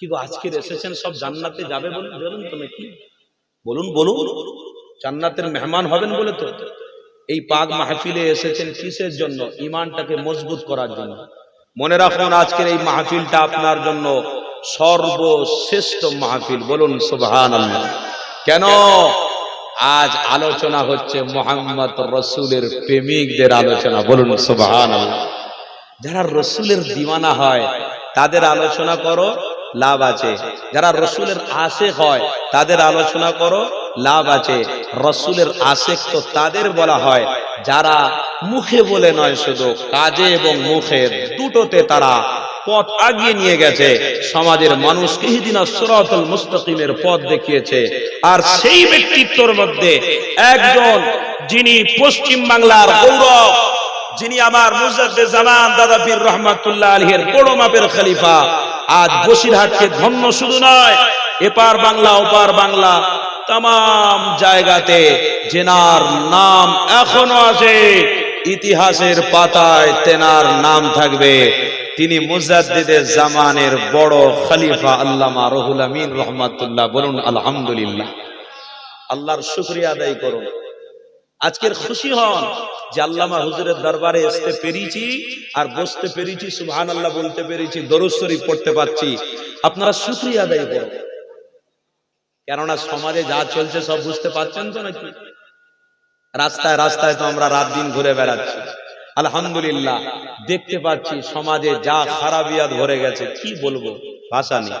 কি গো আজকের এসেছেন সব জান্নাতে যাবে বলুন বলুন তো নাকি? বলুন বলুন। জান্নাতের মেহমান হবেন বলে তো। এই পাক মাহফিলে এসেছেন কিসের জন্য? ইমানটাকে মজবুত করার জন্য। মনে রাখুন, আজকের এই মাহফিলটা আপনার জন্য সর্বশ্রেষ্ঠ মাহফিল। বলুন সুবহান কেন? আজ আলোচনা হচ্ছে মোহাম্মদ রসুলের প্রেমিকদের আলোচনা। বলুন সুবহান যারা রসুলের দিওয়ানা হয়, তাদের আলোচনা করো। লাভ আছে। যারা রসুলের আশেক হয়, তাদের আলোচনা করো, লাভ আছে। রসুলের আশেক তো তাদের বলা হয়। যারা মুখে বলে নয় শুধু, কাজে এবং মুখে দুটোতে তারা পথ আগিয়ে নিয়ে গেছে। সমাজের মানুষকে হিদিনা সুরাতুল মুস্তাকিমের পথ দেখিয়েছে। আর সেই ব্যক্তিত্বর মধ্যে একজন যিনি পশ্চিম বাংলার গৌরব, যিনি আমার মুজাদ্দে জামান দাদা পীর রহমাতুল্লাহ আলহের বড় মাপের খলিফা আজ বসিরহাটকে ধন্য শুধু নয়, এপার বাংলা, ওপার বাংলা তাম জায়গাতে জেনার নাম এখনও আছে, ইতিহাসের পাতায় তেনার নাম থাকবে। তিনি মুজাদ্দিদের জামানের বড় খলিফা আল্লামা রহুল আমিন রহমাতুল্লাহ বলুন, আলহামদুলিল্লাহ। আল্লাহর শুক্রিয়া আদায় করুন। আজকের খুশি হন যে আল্লামা হুজুরের দরবারে আসতে পেরেছি আর বসতে পেরেছি সুবহান আল্লাহ বলতে পেরেছি, দরুদ পড়তে পারছি। আপনারা শুক্রিয়া আদায় কেননা সমাজে যা চলছে সব বুঝতে পারছেন তো নাকি? রাস্তায় রাস্তায় তো আমরা রাত দিন ঘুরে বেড়াচ্ছি। আলহামদুলিল্লাহ, দেখতে পাচ্ছি সমাজে যা খারাপিয়াত ভরে গেছে, কি বলব? ভাষা নেই।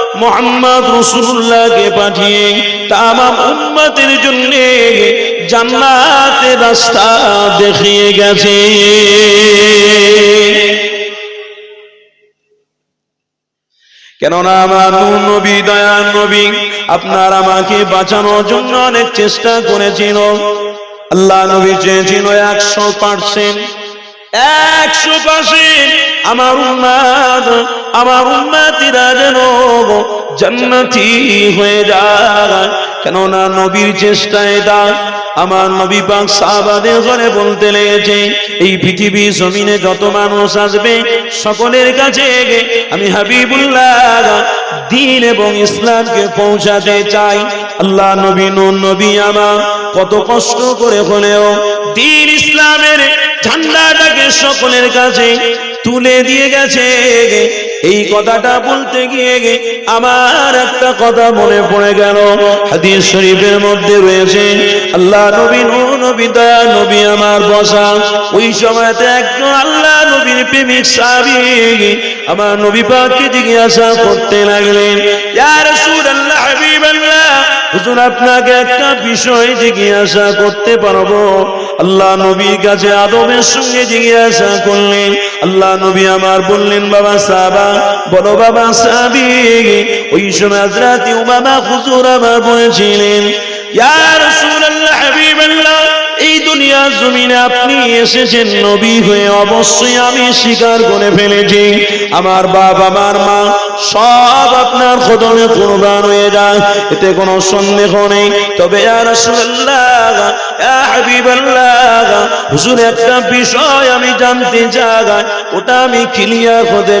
মোহাম্মদ রসুল্লাহকে পাঠিয়ে তামাম উম্মতের জন্য জান্নাতের রাস্তা দেখিয়ে গেছে। কেননা আমার নবী দয়ার নবী আপনার আমাকে বাঁচানোর জন্য অনেক চেষ্টা করেছিল। আল্লাহ নবী চেয়েছিল একশো পার্সেন্ট একশো পার্সেন্ট আমার উম্মাদ আমার উম্মাতিরা যেন জান্নাতি হয়ে যায়। কেননা নবীর চেষ্টায় দা আমার নবী পাক সাহাবাদের ঘরে বলতে লেগেছে, এই পৃথিবী জমিনে যত মানুষ আসবে, সকলের কাছে আমি হাবিবুল্লাহ, দিন এবং ইসলামকে পৌঁছাতে চাই। আল্লাহ নবী নুন নবী আমার কত কষ্ট করে হলেও দিন ইসলামের ঝান্ডাটাকে সকলের কাছে তুলে দিয়ে গেছে। এই কথাটা বলতে গিয়ে আমার একটা কথা মনে পড়ে গেল। হাদিস শরীফের মধ্যে রয়েছে, আল্লাহ নবী নবী দয়া, নবী আমার বসা। ওই সময়তে একজন আল্লাহ নবীর প্রেমিক সাবি আমার নবী পাককে জিজ্ঞাসা করতে লাগলেন হুজুর, আপনাকে একটা বিষয় জিজ্ঞাসা করতে পারব। আল্লাহ নবীর কাছে আদমের সঙ্গে জিজ্ঞাসা করলেন, আল্লাহ নবী আমার বললেন, বাবা সাবা বলো বাবা সাবি ওই সময় রাতে বাবা হুজুর আমার বলেছিলেন, ইয়া রাসূলুল্লাহ, হাবিবাল্লাহ এই দুনিয়া জমিনে আপনি এসেছেন নবী হয়ে অবশ্যই আমি স্বীকার করে ফেলেছি। আমার বাপ, আমার মা সব আপনার কদমে কোরবান হয়ে যায়, এতে কোনো সন্দেহ নেই। তবে আর রাসূলুল্লাহ একটা বিষয় আমি জানতে ওটা আমি হতে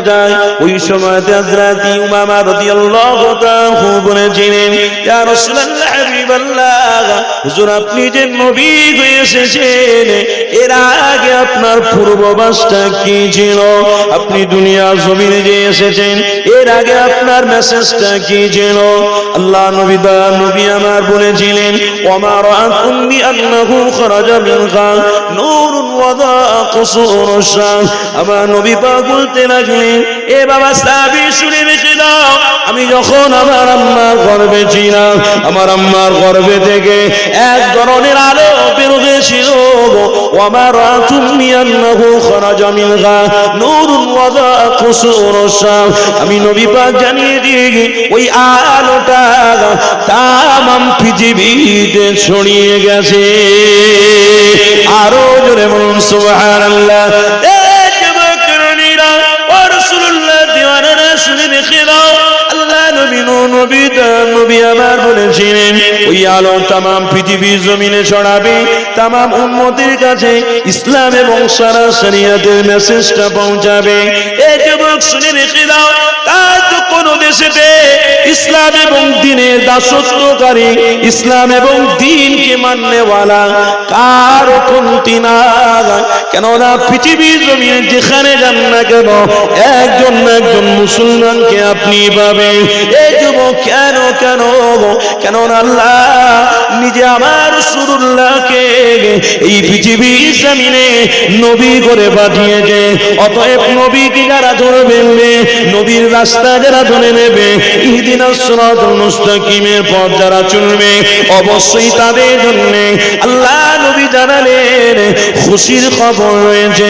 ওই সময় আপনি যে নবী হয়ে এসেছেন, এর আগে আপনার পূর্ববাসটা কি ছিল? আপনি দুনিয়া জমিনে যে এসেছেন, এর আগে আপনার মেসেজটা কি ছিল? আল্লাহ নবী দয়া নবী আমার বলেছিলেন আকুম্বি আন্নাহু খরাজা মিনকা নূরুন ওয়াদা কুসুর শাম আমার নবী পাক বলতে লাগলেন এ বাবা সাহাবি শুনে বেশি দাও আমি যখন আমার আম্মার গর্বে ছিলাম, আমার আম্মার গর্বে থেকে এক ধরনের আলো বেরোতেছিল আমার তুমি ওয়াদা কুসুর শাম আমি নবী পাক জানিয়ে দিয়ে ওই আলোটা তামাম পৃথিবীতে ছড়িয়ে গেছে। আরও জোরে বলুন, সুবহানাল্লাহ। নবী নবী আমার বলেছিলেন, ওই আলো জমিনে ছড়াবে, তামাম উম্মতের কাছে ইসলাম এবং সারা মেসেজটা পৌঁছাবে। ইসলাম এবং দিনের দাসত্বকারী, ইসলাম এবং দিনকে মাননেওয়ালা কার কমতি না? কেননা পৃথিবীর জমিনে যেখানে যান না কেন একজন একজন মুসলমানকে আপনি পাবেন, এই যুবক কেন কেন কেননা আল্লাহ নিজে আমার সুরুল্লাহকে এই পৃথিবীর জমিনে নবী করে পাঠিয়েছে। অতএব নবীকে যারা ধরবেন নবীর রাস্তা যারা ধরে নেবে, ইহদিন মুস্তাকিমের পথ যারা চলবে, অবশ্যই তাদের জন্য আল্লাহ নবী জানালেন, খুশির খবর রয়েছে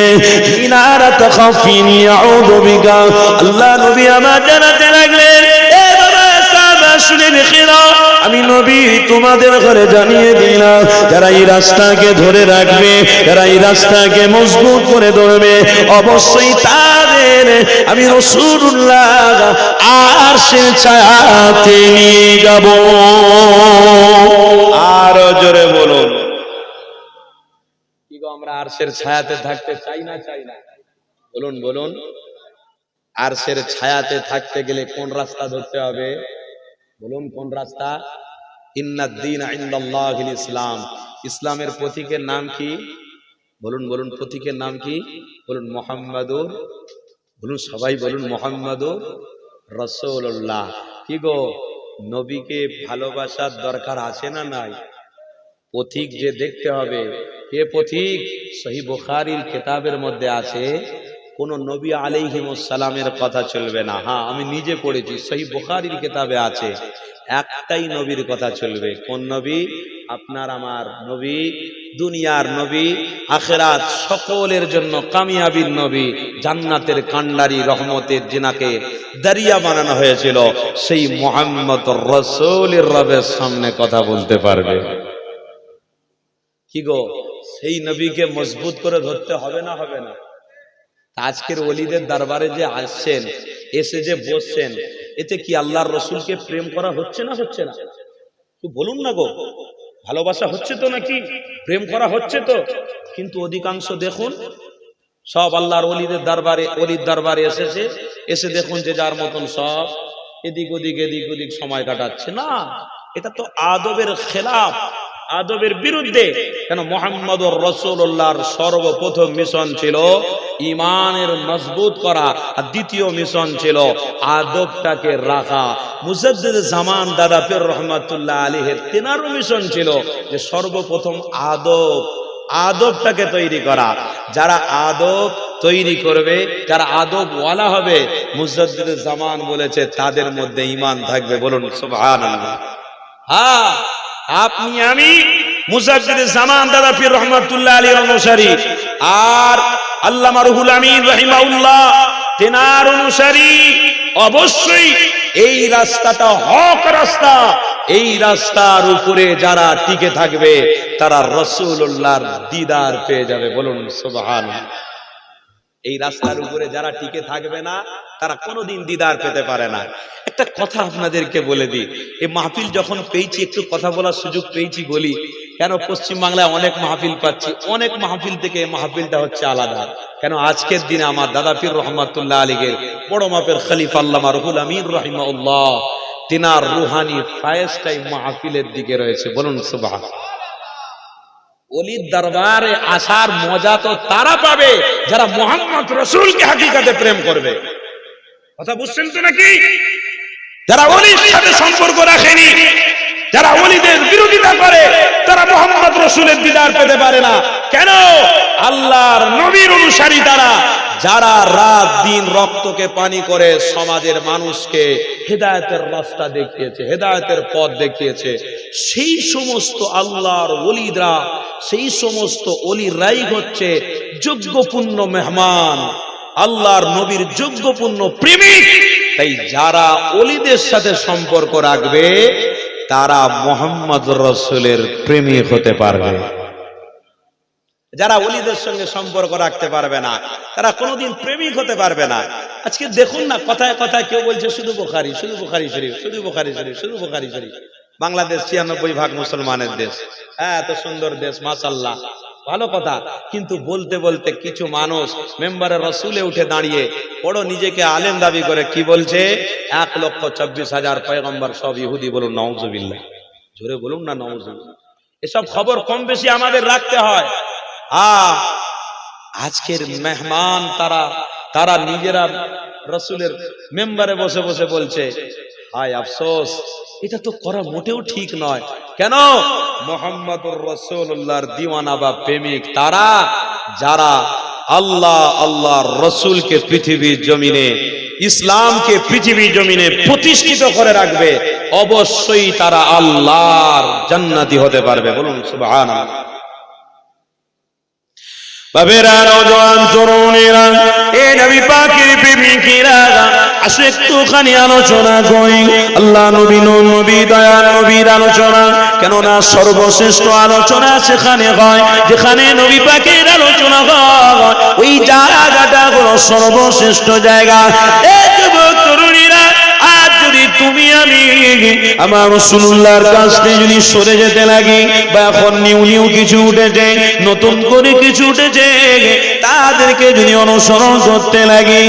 আল্লাহ নবী আমার জানাতে আমি নবী তোমাদের ঘরে জানিয়ে দিলাম যারা এই রাস্তাকে ধরে রাখবে যারা এই রাস্তাকে মজবুত করে ধরবে অবশ্যই তাদের আমি রসুল্লাহ আর সে ছায়াতে নিয়ে যাব। আর জোরে বলুন। কি গো আমরা আরশের ছায়াতে থাকতে চাই না চাই না? বলুন বলুন। আরশের ছায়াতে থাকতে গেলে কোন রাস্তা ধরতে হবে? বলুন, কোন রাস্তা? ইন্নাদ্দিন ইনদাল্লাহিল ইসলাম। ইসলামের প্রতীকের নাম কি? বলুন বলুন, প্রতীকের নাম কি? বলুন মোহাম্মদুর বলুন, সবাই বলুন মোহাম্মদুর রসুল্লাহ কি গো, নবীকে ভালোবাসার দরকার আছে না নাই? পথিক যে দেখতে হবে। কে পথিক সহি বুখারির কেতাবের মধ্যে আছে কোন নবী আলাইহিমুসালামের কথা চলবে না। হ্যাঁ আমি নিজে পড়েছি সেই বোখারির কেতাবে আছে, একটাই নবীর কথা চলবে। কোন নবী? আপনার আমার নবী, দুনিয়ার নবী, আখেরাত সকলের জন্য কামিয়াবির নবী, জান্নাতের কান্ডারি রহমতের জিনাকে দারিয়া বানানো হয়েছিল। সেই মোহাম্মদ রসুলের রবের সামনে কথা বলতে পারবে। কি গো? সেই নবীকে মজবুত করে ধরতে হবে না হবে না? আজকের অলিদের দরবারে যে আসছেন, এসে যে বসছেন, এতে কি আল্লাহর রসুলকে প্রেম করা হচ্ছে না হচ্ছে না? বলুন না গো, ভালোবাসা হচ্ছে তো নাকি? প্রেম করা হচ্ছে তো? কিন্তু অধিকাংশ দেখুন, সব আল্লাহর অলিদের দরবারে অলির দরবারে এসেছে, এসে দেখুন যে যার মতন সব এদিক ওদিক এদিক ওদিক সময় কাটাচ্ছে। না, এটা তো আদবের খেলাফ, আদবের বিরুদ্ধে। কেন মোহাম্মদ রসুল্লাহর সর্বপ্রথম মিশন ছিল ইমানের মজবুত করা আর দ্বিতীয় মিশন ছিল আদবটাকে রাখা। মুজাদ্দিদ জামান দাদা ফির রহমাতুল্লাহ আলীহের তেনারও মিশন ছিল যে সর্বপ্রথম আদব, আদবটাকে তৈরি করা। যারা আদব তৈরি করবে, যারা আদব ওয়ালা হবে, মুজাদ্দিদ জামান বলেছে, তাদের মধ্যে ইমান থাকবে। বলুন, সুবহানাল্লাহ। হ্যাঁ আপনি, আমি জামান দাদা পীর রহমাতুল্লাহ আলী অনুসারী আর আল্লামা রুহুল আমিন রহিমাউল্লাহ অবশ্যই এই রাস্তাটা হক রাস্তা। এই রাস্তার উপরে যারা টিকে থাকবে, তারা রসুল্লাহর দিদার পেয়ে যাবে। বলুন সুবহান এই রাস্তার উপরে যারা টিকে থাকবে না, তারা কোনোদিন দিদার পেতে পারে না। একটা কথা আপনাদেরকে বলে দিই এই মাহফিল যখন পেয়েছি, একটু কথা বলার সুযোগ পেয়েছি বলি। কেন পশ্চিম বাংলায় অনেক মাহফিল পাচ্ছি? অনেক মাহফিল থেকে মাহফিলটা হচ্ছে আলাদা। কেন আজকের দিনে আমার দাদা পীর রহমাতুল্লাহ আলীগের বড় মাপের খলিফা আল্লামা রহুল আমির রহিমাউল্লাহ তিনার রুহানি ফায়েজটাই মাহফিলের দিকে রয়েছে। বলুন সুবাহ অলির দরবারে আসার মজা তো তারা পাবে, যারা মোহাম্মদ রসুলকে হাকিকাতে প্রেম করবে। কথা বুঝছেন তো নাকি? যারা অলির সাথে সম্পর্ক রাখেনি যারা অলিদের বিরোধিতা করে, তারা মোহাম্মদ রসুলের দিদার পেতে পারে না। কেন? আল্লাহর নবীর অনুসারী তারা, যারা রাত দিন রক্তকে পানি করে সমাজের মানুষকে হেদায়তের রাস্তা দেখিয়েছে, হেদায়তের পথ দেখিয়েছে, সেই সমস্ত আল্লাহর ওলিদরা, সেই সমস্ত অলিরাই হচ্ছে যোগ্যপূর্ণ মেহমান। আল্লাহর নবীর যোগ্যপূর্ণ প্রেমিক। তাই যারা অলিদের সাথে সম্পর্ক রাখবে তারা মোহাম্মদ রসুলের প্রেমী হতে পারবে। যারা অলিদের সঙ্গে সম্পর্ক রাখতে পারবে না, তারা কোনোদিন প্রেমিক হতে পারবে না। আজকে দেখুন না, কথায় কথায় কেউ বলছে, শুধু বোখারি শুধু বোখারি শরীফ, শুধু বোখারি শরীফ, শুধু বোখারি শরীফ। বাংলাদেশ ছিয়ানব্বই ভাগ মুসলমানের দেশ। হ্যাঁ এত সুন্দর দেশ মাসাল্লাহ ভালো কথা। কিন্তু বলতে বলতে কিছু মানুষ মেম্বারে রসুলে উঠে দাঁড়িয়ে বড় নিজেকে আলেম দাবি করে কি বলছে? এক লক্ষ চব্বিশ হাজার পয়গম্বর সব ইহুদি বলুন নওজুবিল্লাহ জোরে বলুন না নওজুবিল্লাহ এসব খবর কম বেশি আমাদের রাখতে হয়। আ আজকের মেহমান তারা তারা নিজেরা রসুলের মেম্বারে বসে বসে বলছে হায় আফসোস, এটা তো করা মোটেও ঠিক নয়। কেন? মোহাম্মদুর রসুল্লাহর দিওয়ানা বা প্রেমিক তারা, যারা আল্লাহ আল্লাহ রসুলকে পৃথিবীর জমিনে, ইসলামকে পৃথিবীর জমিনে প্রতিষ্ঠিত করে রাখবে, অবশ্যই তারা আল্লাহর জান্নাতি হতে পারবে। বলুন, সুবহানাল্লাহ। বাবেরা নজওয়ান তরুণেরা, এ নবী পাকের প্রেমিকেরা আসো, একটুখানি আলোচনা করি। আল্লাহ নবী নবী দয়াল নবীর আলোচনা। কেননা সর্বশ্রেষ্ঠ আলোচনা সেখানে হয়, যেখানে নবী পাকের আলোচনা হয়। ওই জায়গাটা হলো সর্বশ্রেষ্ঠ জায়গা। তুমি আমি আমার সরে যেতে লাগি, বা এখন নিউ নিউ কিছু উঠেছে, নতুন করে কিছু উঠেছে, তাদেরকে যদি অনুসরণ করতে লাগি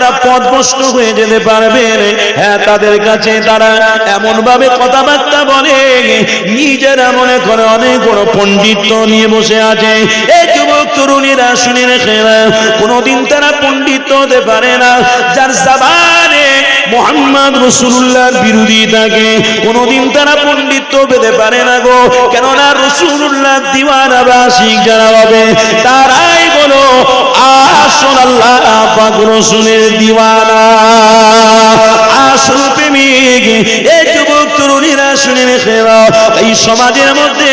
তাহলে আপনারা পদভ্রষ্ট হয়ে যেতে পারবেন হ্যাঁ তাদের কাছে তারা এমন ভাবে কথাবার্তা বলে, নিজেরা মনে করে অনেক বড় পণ্ডিত্য নিয়ে বসে আছে। এই যুবক তরুণীরা শুনে রেখে না কোনোদিন তারা পণ্ডিত্য হতে পারে না। যার জাবানে মোহাম্মদ রসুল্লাহর বিরোধী থাকে, কোনোদিন তারা পণ্ডিত্য পেতে পারে না গো। কেননা রসুল্লাহ দিওয়ানা বাসিক যারা হবে, তারাই বলো আসল আল্লাহ পাক রসুলের দিওয়ানা। আসল প্রেমিক এই যুবক তরুণীরা শুনে রেখে এই সমাজের মধ্যে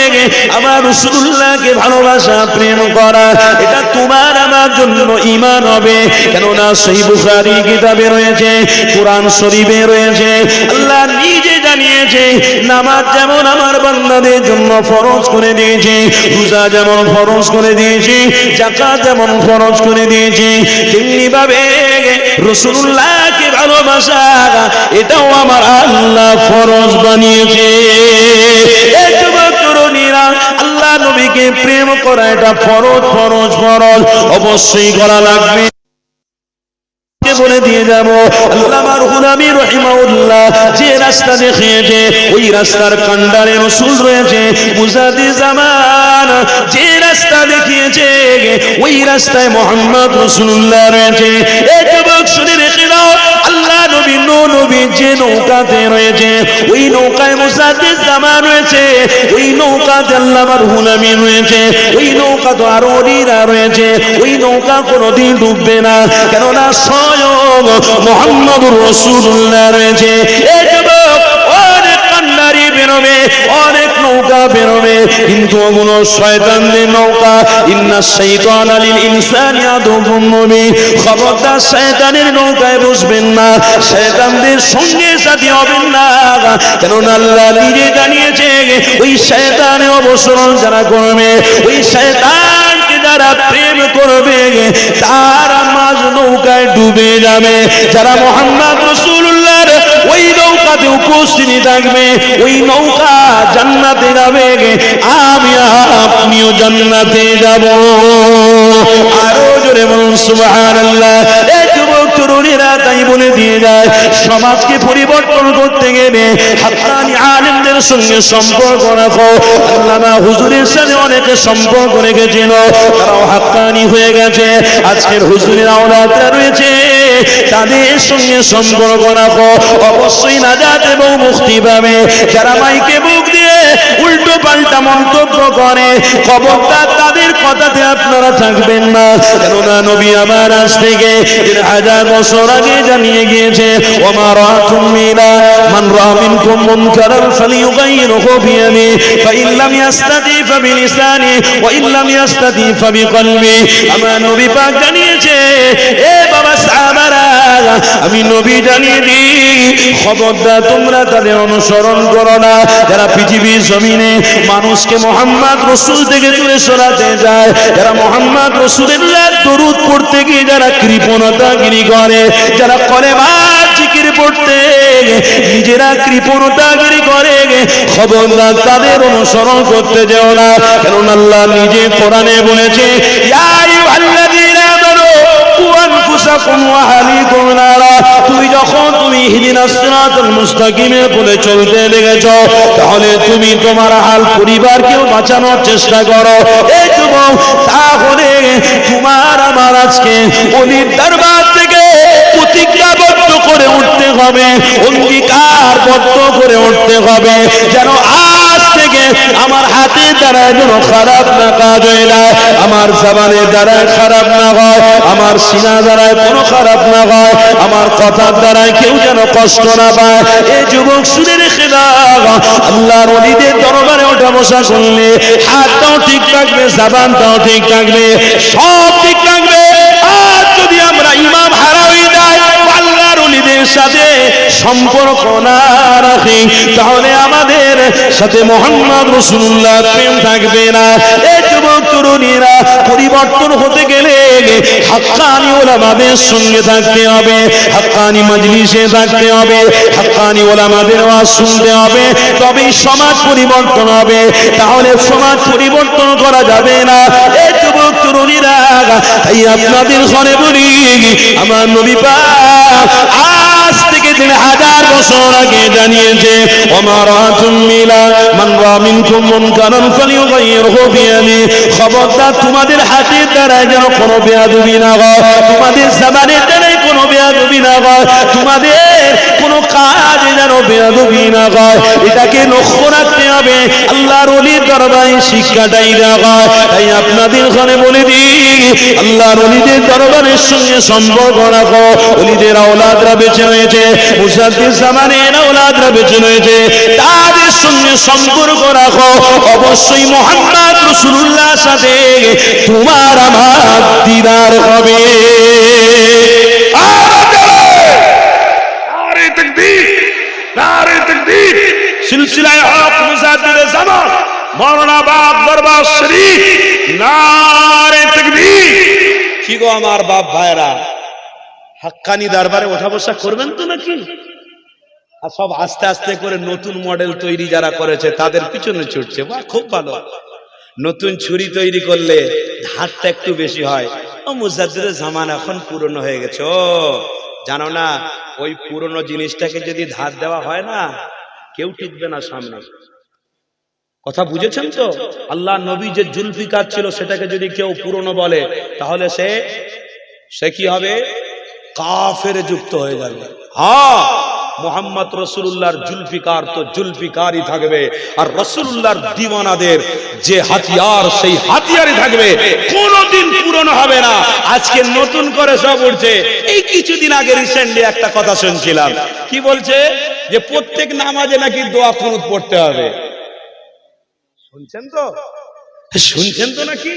আমার রসুল্লাহকে ভালোবাসা, প্রেম করা, এটা তোমার আমার জন্য ইমান হবে। কেননা সেই বুখারি কিতাবে রয়েছে, কোরআন শরীফে রয়েছে, আল্লাহ জানিয়েছে নামাজ যেমন আমার বান্দাদের জন্য ফরজ করে দিয়েছে, রোজা যেমন ফরজ করে দিয়েছে জাকাত যেমন ফরজ করে দিয়েছে তেমনি ভাবে রসুল্লাহকে ভালোবাসা, এটাও আমার আল্লাহ ফরজ বানিয়েছে। আল্লাহ নবীকে প্রেম করা এটা ফরজ ফরজ ফরজ, অবশ্যই করা লাগবে। বলে দিয়ে যাব। আল্লামার হুনামি রহিমাউল্লাহ, যে রাস্তা দেখিয়েছে, ওই রাস্তার কান্ডারে রসুল রয়েছে মুজাদি জামান, যে রাস্তা দেখিয়েছে, ওই রাস্তায় মোহাম্মদ রসুল্লাহ রয়েছে। এক শুনে নবী যে নৌকাতে রয়েছে, ওই নৌকায় মুসাদের জামা রয়েছে, ওই নৌকাতে আল্লাহর হুনামি রয়েছে, ওই নৌকা তো আরও অলিরা রয়েছে, ওই নৌকা কোনোদিন ডুববে না। কেননা স্বয়ং মোহাম্মদ রসুল্লাহ রয়েছে। অনেক কান্নারি বেরোবে অনেক নৌকা বেরোবে। কিন্তু ওগুলো শয়তানদের নৌকা, ইন্না শাইতান আলিল ইনসানি আদুবুন নবী খবরদার শয়তানের নৌকায় বসবেন না, শয়তানদের সঙ্গে সাথী হবেন না। কেননা আল্লাহ নিজে জানিয়েছে, ওই শয়তানের অবসরণ যারা করবে, ওই শয়তানকে যারা প্রেম করবে, তারা মাঝ নৌকায় ডুবে যাবে। যারা মোহাম্মদ নৌকাতে উপস্থিত থাকবে। ওই নৌকা জান্নাতে যাবে আমি আপনিও জান্নাতে যাব। আরও জোরে বলুন, সুবহানাল্লাহ। সমাজকে পরিবর্তন করতে গেলে সম্পর্ক সাথে অনেকে সম্পর্ক রেখেছিল হাক্কানি হয়ে গেছে। আজকের হুজুরের আওলাদরা রয়েছে। তাদের সঙ্গে সম্পর্ক রাখো। অবশ্যই নাজাত এবং মুক্তি পাবে। যারা মাইকে বুক দিয়ে উল্টো পাল্টা মন্তব্য করে, খবরদার তাদের কথাতে আপনারা থাকবেন না। কেননা নবী আমার আজ থেকে হাজার বছর আগে জানিয়ে গিয়েছে ওমার জানিয়েছে, এ বাবা তোমরা তাদের অনুসরণ করো না। যারা পৃথিবীর জমিনে মানুষকে মোহাম্মদ রসুল থেকে দূরে সরাতে যায়, যারা মোহাম্মদ রসুলের দরুদ পড়তে গিয়ে যারা কৃপণতাগিরি করে, যারা করে মা জিকির পড়তে নিজেরা কৃপণতাগিরি করে, খবরদার তাদের অনুসরণ করতে যেও না। কারণ আল্লাহ নিজে কোরআনে বলেছে যখন তুমি তাহলে তুমি তোমার হাল পরিবারকেও বাঁচানোর চেষ্টা করো। তাহলে তোমার আমার আজকে অলির দরবার থেকে প্রতিজ্ঞাবদ্ধ করে উঠতে হবে, অঙ্গীকারবদ্ধ করে উঠতে হবে, যেন আজ থেকে আমার হাতের দ্বারা যেন খারাপ না কাজ হয় না, আমার জবানের দ্বারা খারাপ না হয়, আমার সিনা দ্বারায় কোনো খারাপ না হয়, আমার কথার দ্বারায় কেউ যেন কষ্ট না পায়। এই যুবক, শুনে রেখে দাও, আল্লাহর অলিদের দরবারে ওঠা বসা করলে হাতটাও ঠিক থাকবে, জবানটাও ঠিক থাকবে, সব ঠিক থাকবে। আর যদি আমরা ইমাম হারা হয়ে যাই, আল্লাহর অলিদের সাথে সম্পর্ক না রাখি, তাহলে আমাদের সাথে মোহাম্মদ রসুল্লাহ প্রেম থাকবে না। এই যুবক, তরুণীরা, পরিবর্তন হতে গেলে হাক্কানি ওলামাদের সঙ্গে থাকতে হবে, হাক্কানি মজলিসে থাকতে হবে, হাক্কানি ওলামাদের আওয়াজ শুনতে হবে। তবেই সমাজ পরিবর্তন হবে, তাহলে সমাজ পরিবর্তন করা যাবে না। এই যুবক, তরুণীরা তাই আপনাদের ঘরে বলি, আমার নবী থেকে তিন হাজার বছর আগে জানিয়েছে খবরদার তোমাদের হাতের দ্বারা যেন কোনো বেয়াদবি না হয়। তোমাদের জবানের দ্বারাই কোনো বেয়াদবি না হয় তোমাদের কোনো কাজে যেন বেয়াদবি না হয় এটাকে লক্ষ্য রাখতে হবে, আল্লাহর অলির দরবারে শিক্ষাটাই দেওয়া হয় তাই আপনাদের ঘরে বলে দিই, আল্লাহর অলিদের দরবারের সঙ্গে সম্পর্ক রাখো। অলিদের আওলাদরা বেঁচে রয়েছে মুসাদ্দির জামানের আওলাদরা বেঁচে রয়েছে, তাদের সঙ্গে সম্পর্ক রাখো। অবশ্যই মোহাম্মদ রসুল্লাহ সাথে তোমার আমার দিদার হবে নারে তকবীর নারে তকবীর সিলসিলায়ে হক জামান দরবার শরীফ, নারে তকবীর। কি গো আমার বাপ ভাইরা হাক্কানি দরবারে ওঠা বসা করবেন তো নাকি? আর সব আস্তে আস্তে করে নতুন মডেল তৈরি যারা করেছে, তাদের পিছনে ছুটছে। বাহ, খুব ভালো। নতুন ছুরি তৈরি করলে ধারটা একটু বেশি হয়। ও মুজাদ্দিদের জামান এখন পুরনো হয়ে গেছে। ও, জানো না, ওই পুরনো জিনিসটাকে যদি ধার দেওয়া হয় না কেউ টিকবে না সামনে। কথা বুঝেছেন তো? আল্লাহ নবী যে জুলফিকার ছিল সেটাকে যদি কেউ পুরনো বলে, তাহলে সে সে কি হবে? কাফের যুক্ত হয়ে যাবে। হ্যাঁ মোহাম্মদ রসুল্লাহর জুলফিকার তো জুলফিকারই থাকবে। আর রসুল্লাহর দিওয়ানাদের যে হাতিয়ার, সেই হাতিয়ারই থাকবে। কোনোদিন পুরনো হবে না। আজকে নতুন করে সব উঠছে। এই কিছুদিন আগে রিসেন্টলি একটা কথা শুনছিলাম। কি বলছে? যে প্রত্যেক নামাজে নাকি দোয়া কুনুত পড়তে হবে। শুনছেন তো? শুনছেন তো নাকি?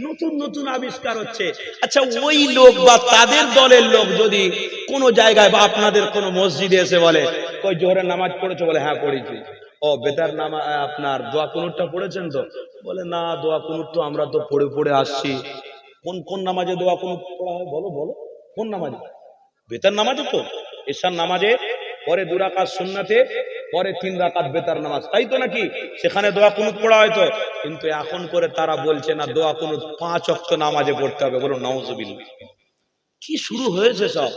নতুন নতুন আবিষ্কার হচ্ছে। আচ্ছা ওই লোক বা তাদের দলের লোক যদি কোন জায়গায় বা আপনাদের কোন মসজিদে এসে বলে ওই জোহরের নামাজ পড়েছো? বলে হ্যাঁ পড়েছি। ও বেতার নামা আপনার দোয়া কুনুরটা পড়েছেন তো? বলে না দোয়া কুনুর তো আমরা তো পড়ে পড়ে আসছি। কোন কোন নামাজে দোয়া কুনুর পড়া হয়? বলো বলো। কোন নামাজে? বেতার নামাজে তো। এসার নামাজে পরে দুরাকাত সুন্নাতে, পরে তিন রাকাত বেতার নামাজ। তাই তো নাকি? সেখানে দোয়া কুনুত পড়া হয়তো কিন্তু এখন করে তারা বলছে না, দোয়া কুনুত পাঁচ অক্ত নামাজে পড়তে হবে বলো নওয়াজবিল্লাহ কি শুরু হয়েছে সব?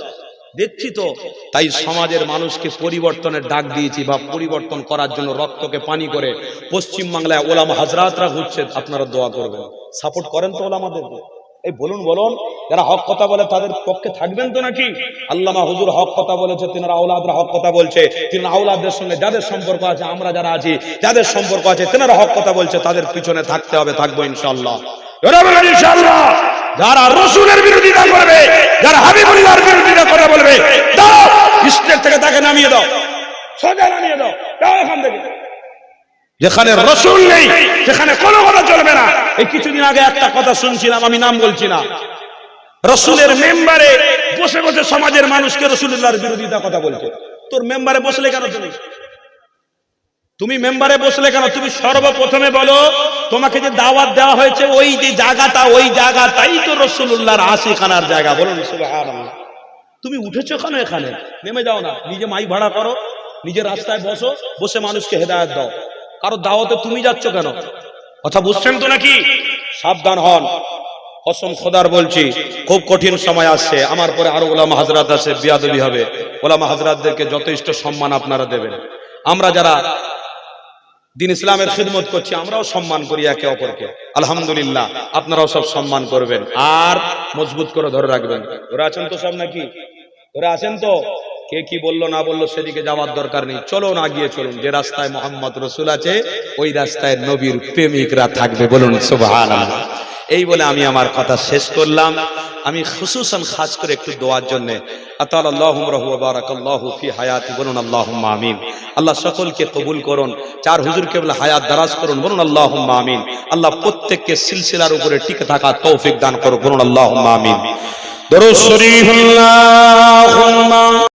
দেখছি তো। তাই সমাজের মানুষকে পরিবর্তনের ডাক দিয়েছি বা পরিবর্তন করার জন্য রক্তকে পানি করে পশ্চিম বাংলায় ওলামা হাজরাতরা ঘুরছে আপনারা দোয়া করবেন। সাপোর্ট করেন তো ওলামাদেরকে। এই বলুন বলুন, যারা হক কথা বলে তাদের পক্ষে থাকবেন তো নাকি? আল্লামা হুজুর হক কথা বলেছে, তিনারা আউলাদরা হক কথা বলছে, তিনারা আউলাদের সঙ্গে যাদের সম্পর্ক আছে, আমরা যারা আছি, যাদের সম্পর্ক আছে, তেনারা হক কথা বলছে, তাদের পিছনে থাকতে হবে, থাকব ইনশাল্লাহ স্টেজ থেকে তাকে নামিয়ে দাও, সোজা নামিয়ে দাও এখান থেকে। যেখানে রসুল নেই সেখানে কোনো কথা চলবে না। এই কিছুদিন আগে একটা কথা শুনছিলাম আমি নাম বলছি না রসুলের মেম্বারে বসে বসে সমাজের মানুষকে রসুল্লাহর বিরোধিতা কথা বলছে। তোর মেম্বারে বসলে কেন তুমি? তুমি মেম্বারে বসলে কেন? তুমি সর্বপ্রথমে বলো তোমাকে যে দাওয়াত দেওয়া হয়েছে ওই যে জায়গাটা ওই জায়গাটাই তো রসুল্লাহর আশিখানার জায়গা। বলুন সুবহানাল্লাহ। তুমি উঠেছো কেন এখানে? নেমে যাও না নিজে মাই ভাড়া করো নিজের রাস্তায় বসো বসে মানুষকে হেদায়ত দাও। কারও দাওয়াতে তুমি যাচ্ছ কেন? কথা বুঝছেন তো নাকি? সাবধান হন। কসম খোদার বলছি, খুব কঠিন সময় আসছে। আমার পরে আরও ওলামা হাজরাত আছে, বিয়াদবি হবে। ওলামা হাজরাতদেরকে যথেষ্ট সম্মান আপনারা দেবেন। আমরা যারা দিন ইসলামের খিদমত করছি, আমরাও সম্মান করি একে অপরকে। আলহামদুলিল্লাহ, আপনারাও সব সম্মান করবেন। আর মজবুত করে ধরে রাখবেন। ধরে আছেন তো সব নাকি? ধরে আছেন তো? কে কি বলল, না বলল, সেদিকে যাওয়ার দরকার নেই। চলো না গিয়ে চলুন। যে রাস্তায় মোহাম্মদ রসুল আছে, ওই রাস্তায় নবীর প্রেমিকরা থাকবে। বলুন এই বলে আমি আমার কথা শেষ করলাম। আমি খুসুসান খাস করে একটু দোয়ার জন্য আল্লাহ সকলকে কবুল করুন। চার হুজুরকে বলে হায়াত দারাজ করুন, বলুন, আল্লাহুম্মা আমিন। আল্লাহ প্রত্যেককে সিলসিলার উপরে টিকে থাকা তৌফিক দান করুন বলুন, আল্লাহুম্মা আমিন।